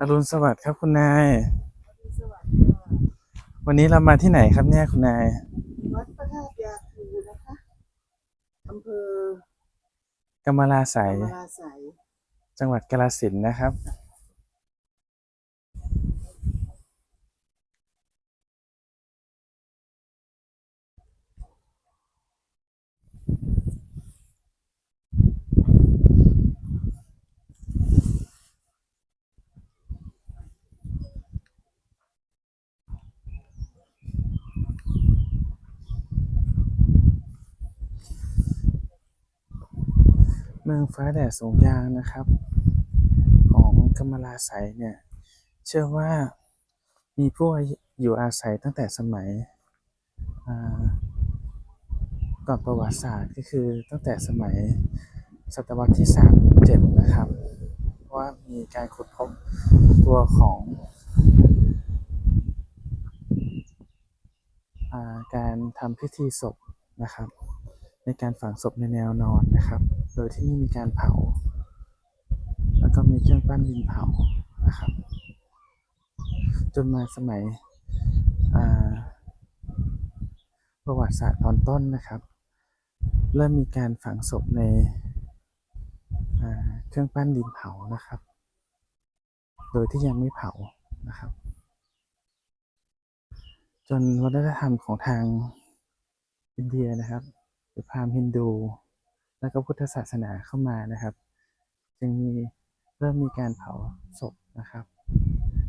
อรุณสวัสดิ์ครับคุณนายสวัสดีค่ะวันนี้เรามาที่ไหนครับเนี่ยคุณนายวัดพระธาตุยาคูนะคะอำเภอกำมะลาใสยกำมะลาไสยจังหวัดกาฬสินธุ์นะครับ เมืองฟ้าแดดสงยางนะครับ ของกมลาไสยเนี่ย เชื่อว่ามีผู้อยู่อาศัยตั้งแต่สมัยก่อนประวัติศาสตร์ก็คือตั้งแต่สมัยศตวรรษที่3ามเจ็ดนะครับว่ามีการขุดพบตัวของอาการทำพิธีศพนะครับ ในการฝังศพในแนวนอนนะครับ โดยที่มีการเผา แล้วก็มีเครื่องปั้นดินเผานะครับ จนมาสมัยประวัติศาสตร์ตอนต้นนะครับ เริ่มมีการฝังศพในเครื่องปั้นดินเผานะครับ โดยที่ยังไม่เผานะครับ จนวัฒนธรรมของทางอินเดียนะครับ หรือพราหมณ์ฮินดู แล้วก็พุทธศาสนาเข้ามานะครับ จึงมีเริ่มมีการเผาศพนะครับ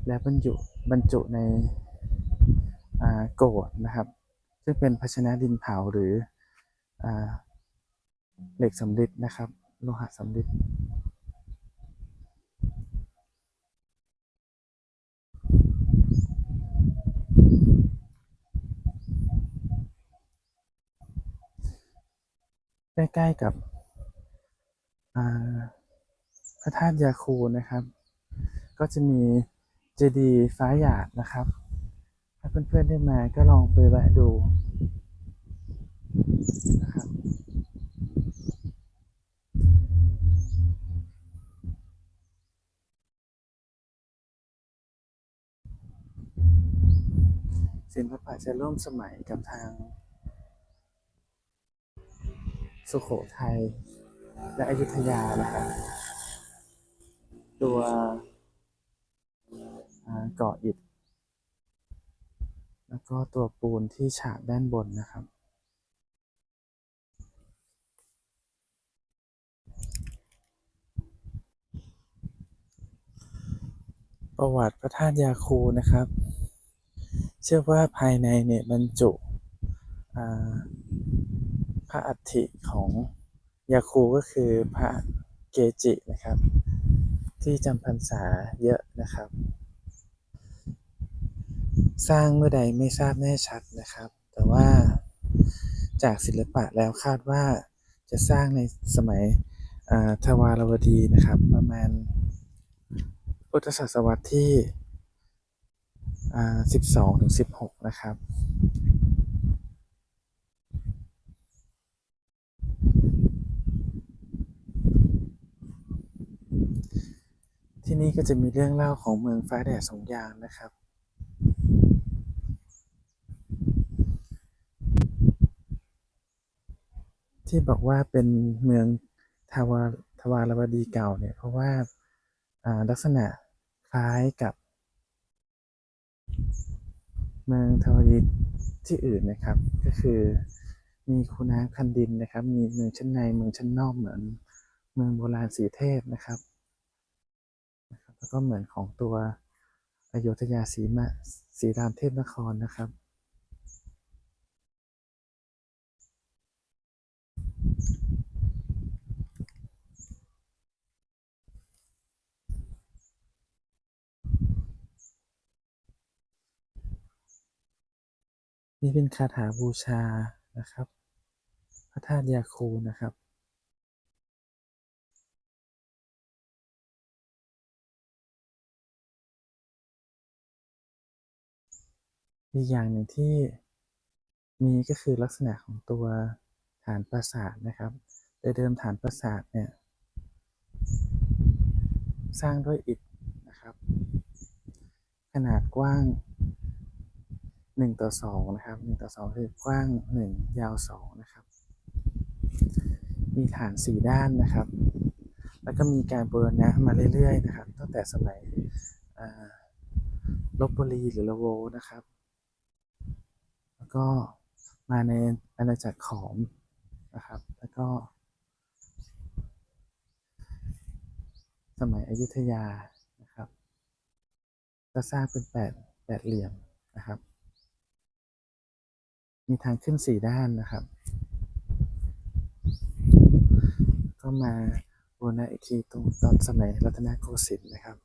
และบรรจุบรรจุในโกรธนะครับ ซึ่งเป็นภาชนะดินเผาหรืออเหล็กสำริดนะครับ โลหะสำริด ใกล้ๆกับพระธาตุยาคูนะครับ ก็จะมีเจดีย์ฟ้าหยาดนะครับ ถ้าเพื่อนๆได้มาก็ลองไปแวะดูนะครับศิลปะจะร่วมสมัยกับทาง สุโขทัยและอยุธยานะครับ ตัวเกาะอิฐแล้วก็ตัวปูนที่ฉาบด้านบนนะครับ ประวัติพระธาตุยาคูนะครับ เชื่อว่าภายในเนี่ยบรรจุอ่า พระอัฐิของยาคูก็คือพระเกจินะครับ ที่จำพรรษาเยอะนะครับ สร้างเมื่อใดไม่ทราบแน่ชัดนะครับ แต่ว่าจากศิลปะแล้วคาดว่าจะสร้างในสมัยทวารวดีนะครับ ประมาณพุทธศตวรรษที่ 12 ถึง 16 นะครับ ที่นี่ก็จะมีเรื่องเล่าของเมืองฟ้าแดดสองยางนะครับ ที่บอกว่าเป็นเมืองทาวาทวารวดีเก่าเนี่ยเพราะว่าอ่าลักษณะคล้ายกับ เมืองทวารวดีที่อื่นนะครับ ก็คือมีคูน้ำคันดินนะครับ มีเมืองชั้นในเมืองชั้นนอกเหมือน เมืองโบราณสีเทพนะครับ แล้วก็เหมือนของตัวอโยธยาสีมาสีรามเทพนครนะครับ นี่เป็นคาถาบูชานะครับ พระธาตุยาคูนะครับ อีกอย่างหนึ่งที่มีก็คือลักษณะของตัวฐานปราสาทนะครับโดยเดิมฐานปราสาทเนี่ยสร้างด้วยอิฐนะครับ ขนาดกว้างหนึ่งต่อสองนะครับหนึ่งต่อสองคือกว้างหนึ่งยาวสองนะครับ มีฐานสี่ด้านนะครับ แล้วก็มีการบูรณะมาเรื่อยๆนะครับ ตั้งแต่สมัยลบบุรีหรือละโวนะครับ ก็มาในอาณาจักรขอมนะครับ แล้วก็ สมัยอยุธยานะครับก็สร้างเป็นแปดแปดเหลี่ยมนะครับ มีทางขึ้นสี่ด้านนะครับ ก็มาบูรณะอีกทีตรงตอนสมัยรัตนโกสินทร์นะครับ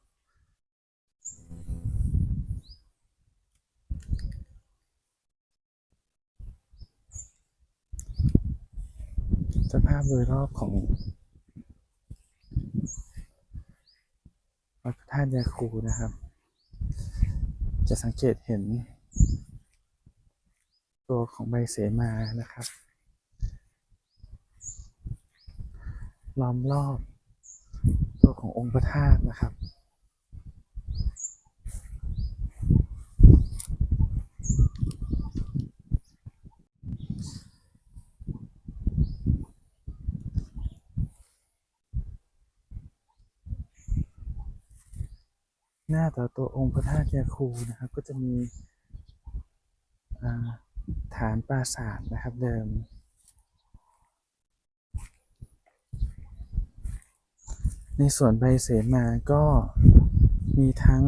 สภาพโดยรอบของวัดพระธาตุยาคูนะครับ จะสังเกตเห็น ตัวของใบเสมานะครับล้อมรอบ ตัวขององค์พระธาตุนะครับ หน้าต่อตัวองค์พระธาตุยาคูนะครับ ก็จะมีฐานปราสาทนะครับเดิม ในส่วนใบเสมาก็มีทั้ง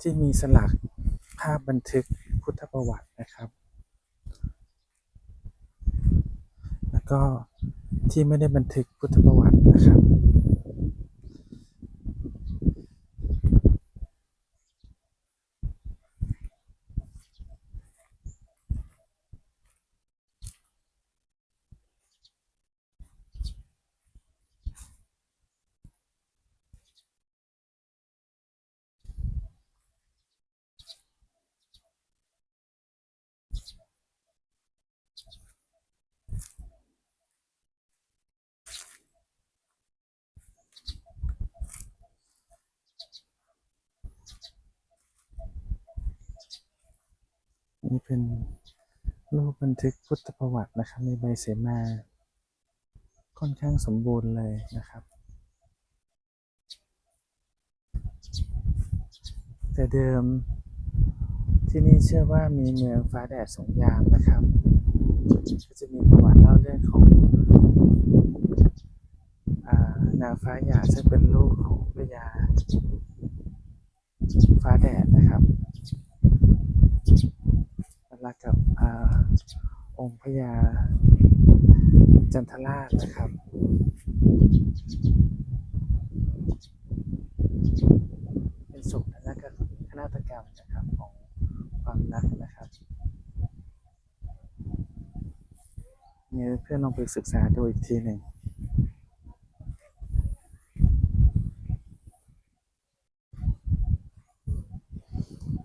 ที่มีสลักภาพบันทึกพุทธประวัตินะครับ แล้วก็ที่ไม่ได้บันทึกพุทธประวัตินะครับ นี่เป็นรูปบันทึกพุทธประวัตินะครับ ในใบเสมา ค่อนข้างสมบูรณ์เลยนะครับ แต่เดิมที่นี่เชื่อว่ามีเมืองฟ้าแดดสงยามนะครับ ก็จะมีประวัติเล่าเรื่องของอานางฟ้าหยาซึ่งเป็นลูกของพระยา ฟ้าแดดนะครับ รักกับอาองค์ พญาจันทราชนะครับ เป็นสุขนาฏกรรมคณาฏกรรมนะครับของความรักนะครับเนี่ยเพื่อนลองไปศึกษาดูอีกทีหนึ่ง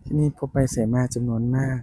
ที่นี่พบใบเสมาจำนวนมาก